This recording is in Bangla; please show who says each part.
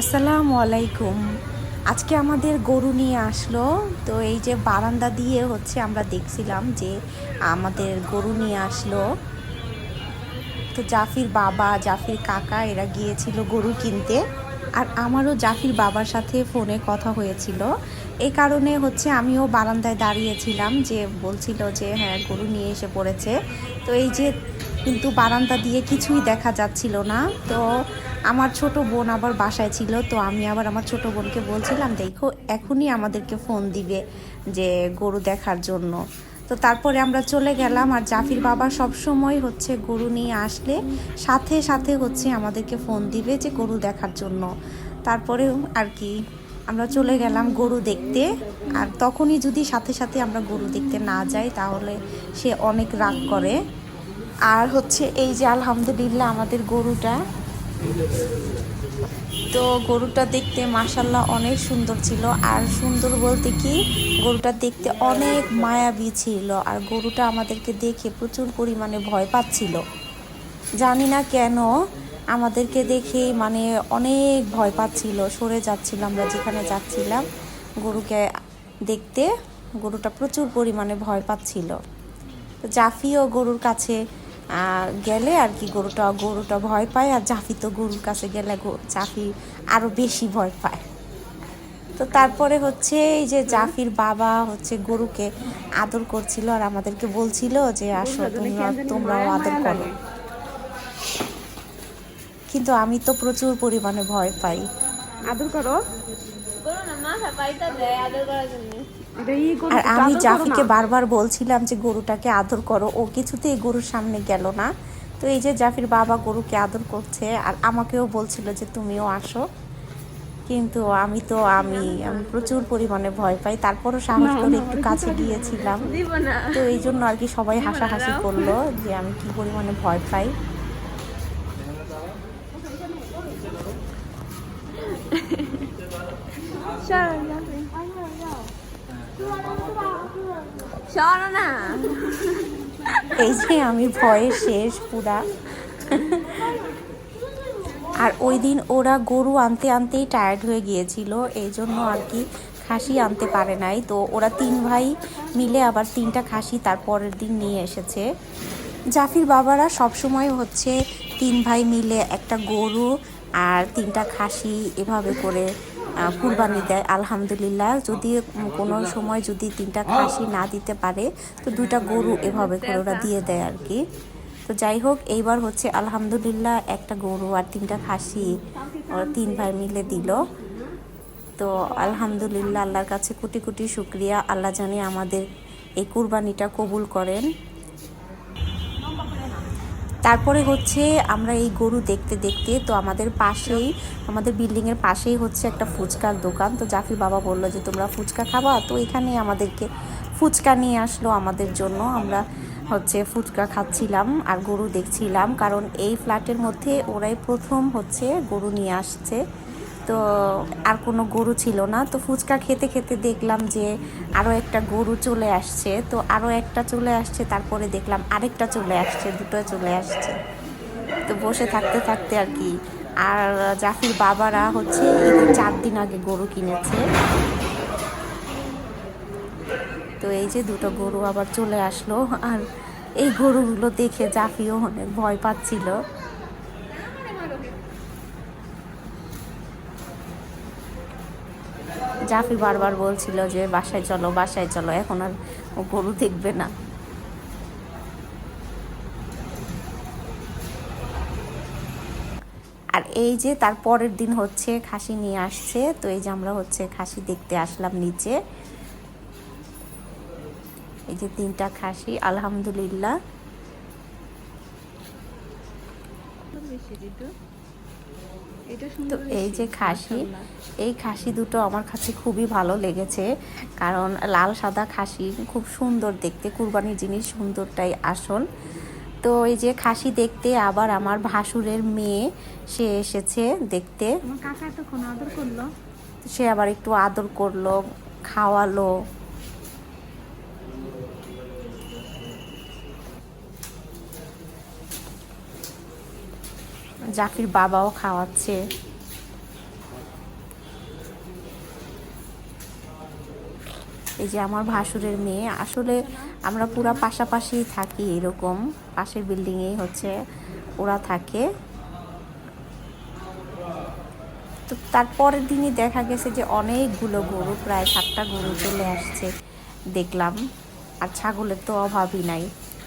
Speaker 1: আসসালামু আলাইকুম। আজকে আমাদের গরু নিয়ে আসলো। তো এই যে বারান্দা দিয়ে হচ্ছে আমরা দেখছিলাম যে আমাদের গরু নিয়ে আসলো। তো জাফির বাবা, জাফির কাকা এরা গিয়েছিল গরু কিনতে। আর আমারও জাফির বাবার সাথে ফোনে কথা হয়েছিল। এই কারণে হচ্ছে আমিও বারান্দায় দাঁড়িয়েছিলাম যে বলছিল যে হ্যাঁ গরু নিয়ে এসে পড়েছে। তো এই যে কিন্তু বারান্দা দিয়ে কিছুই দেখা যাচ্ছিল না। তো আমার ছোট বোন আবার বাসায় ছিল, তো আমি আবার আমার ছোট বোনকে বলছিলাম, দেখো, এখনই আমাদেরকে ফোন দিবে যে গরু দেখার জন্য। তো তারপরে আমরা চলে গেলাম, আর জাফির বাবা সব সময় হচ্ছে গরু নিয়ে আসলে সাথে সাথে হচ্ছে আমাদেরকে ফোন দিবে যে গরু দেখার জন্য। তারপরে আর কি, আমরা চলে গেলাম গরু দেখতে, আর তখনই যদি সাথে সাথে আমরা গরু দেখতে না যাই, তাহলে সে অনেক রাগ করে। আর হচ্ছে এই যে আলহামদুলিল্লাহ আমাদের গরুটা। তো গরুটা দেখতে মাসাল্লাহ অনেক সুন্দর ছিল। আর সুন্দর বলতে কি, গরুটা দেখতে অনেক মায়াবী ছিল। আর গরুটা আমাদেরকে দেখে প্রচুর পরিমাণে ভয় পাচ্ছিল। জানি না কেন আমাদেরকে দেখে মানে অনেক ভয় পাচ্ছিল। সরে যাচ্ছিল আমরা যেখানে যাচ্ছিলাম গরুকে দেখতে। গরুটা প্রচুর পরিমাণে ভয় পাচ্ছিল। জাফিও গরুর কাছে গেলে আর কি গরুটা গরুটা ভয় পায় আর জাফি তো গরুর কাছে গেলে জাফি আরও বেশি ভয় পায়। তো তারপরে হচ্ছে এই যে জাফির বাবা হচ্ছে গরুকে আদর করছিল আর আমাদেরকে বলছিল যে আসো তোমরা তোমরাও আদর করো। কিন্তু আমি তো প্রচুর পরিমাণে ভয় পাই।
Speaker 2: আদর করো।
Speaker 3: না মাথা পাইতা দেয় আদর করার জন্য।
Speaker 2: করো
Speaker 1: আর আমি জাফিকে বারবার বলছিলাম যে গরুটাকে আদর করো ও কিছুতেই গরুর সামনে গেল না। তো এই যে জাফির বাবা গরুকে আদর করছে আর আমাকেও বলছিল যে তুমিও আসো। কিন্তু আমি তো আমি আমি প্রচুর পরিমাণে ভয় পাই। তারপরও সাহস করে একটু কাছে গিয়েছিলাম। তো এই জন্য আর কি সবাই হাসাহাসি করল যে আমি কি পরিমাণে ভয় পাই। এই যে আমি ভয়ে শেষ পুরা। আর ওই দিন ওরা গরু আনতে আনতেই টায়ার্ড হয়ে গিয়েছিল, এই জন্য আর কি খাসি আনতে পারে নাই। তো ওরা তিন ভাই মিলে আবার তিনটা খাসি তার পরের দিন নিয়ে এসেছে। জাফির বাবারা সবসময় হচ্ছে তিন ভাই মিলে একটা গরু আর তিনটা খাসি এভাবে করে কুরবানি দেয়, আলহামদুলিল্লাহ। যদি কোনো সময় যদি তিনটা খাসি না দিতে পারে, তো দুইটা গরু এভাবে করে ওরা দিয়ে দেয় আর কি। তো যাই হোক, এইবার হচ্ছে আলহামদুলিল্লাহ একটা গরু আর তিনটা খাসি তিন ভাই মিলে দিল। তো আলহামদুলিল্লাহ, আল্লাহর কাছে কোটি কোটি শুক্রিয়া। আল্লাহ জানে আমাদের এই কুরবানিটা কবুল করেন। তারপরে হচ্ছে আমরা এই গরু দেখতে দেখতে তো আমাদের পাশেই, আমাদের বিল্ডিংয়ের পাশেই হচ্ছে একটা ফুচকার দোকান। তো জাফি বাবা বলল যে, তোমরা ফুচকা খাবা? তো এখানে আমাদেরকে ফুচকা নিয়ে আসলো আমাদের জন্য। আমরা হচ্ছে ফুচকা খাচ্ছিলাম আর গরু দেখছিলাম। কারণ এই ফ্ল্যাটের মধ্যে ওরাই প্রথম হচ্ছে গরু নিয়ে আসছে। তো আর কোনো গরু ছিল না। তো ফুচকা খেতে খেতে দেখলাম যে আরও একটা গরু চলে আসছে। তো আরও একটা চলে আসছে, তারপরে দেখলাম আরেকটা চলে আসছে, দুটো চলে আসছে। তো বসে থাকতে থাকতে আর কি। আর জাফির বাবারা হচ্ছে ঈদের চার দিন আগে গরু কিনেছে। তো এই যে দুটো গরু আবার চলে আসলো। আর এই গরুগুলো দেখে জাফিও অনেক ভয় পাচ্ছিল। জাফি বারবার বলছিল যে, বাসায় চলো বাসায় চলো, এখন আর ও গরু দেখবে না। আর এই যে তার পরের দিন হচ্ছে, খাসি নিয়ে আসছে, তো এই যে আমরা হচ্ছে খাসি দেখতে আসলাম নিচে। এই যে তিনটা খাসি, আলহামদুলিল্লাহ। তো এই যে খাসি এই খাসি দুটো আমার কাছে খুবই ভালো লেগেছে। কারণ লাল সাদা খাসি খুব সুন্দর দেখতে কুরবানির জিনিস সুন্দরটাই আসল। তো এই যে খাসি দেখতে আবার আমার ভাসুরের মেয়ে সে এসেছে দেখতে।
Speaker 2: আমার কাকা এতক্ষণ আদর করল।
Speaker 1: সে আবার একটু আদর করল খাওয়ালো। জাফির বাবাও খাওয়াচ্ছে। এই যে আমার ভাসুরের মেয়ে, আসলে আমরা পুরো পাশাপাশি থাকি এরকম। পাশের বিল্ডিংয়েই হচ্ছে ওরা থাকে। তো তারপরের দিনই দেখা গেছে যে অনেকগুলো গরু, প্রায় সাতটা গরু চলে আসছে। দেখলাম। আর ছাগলের তো অভাবই নাই।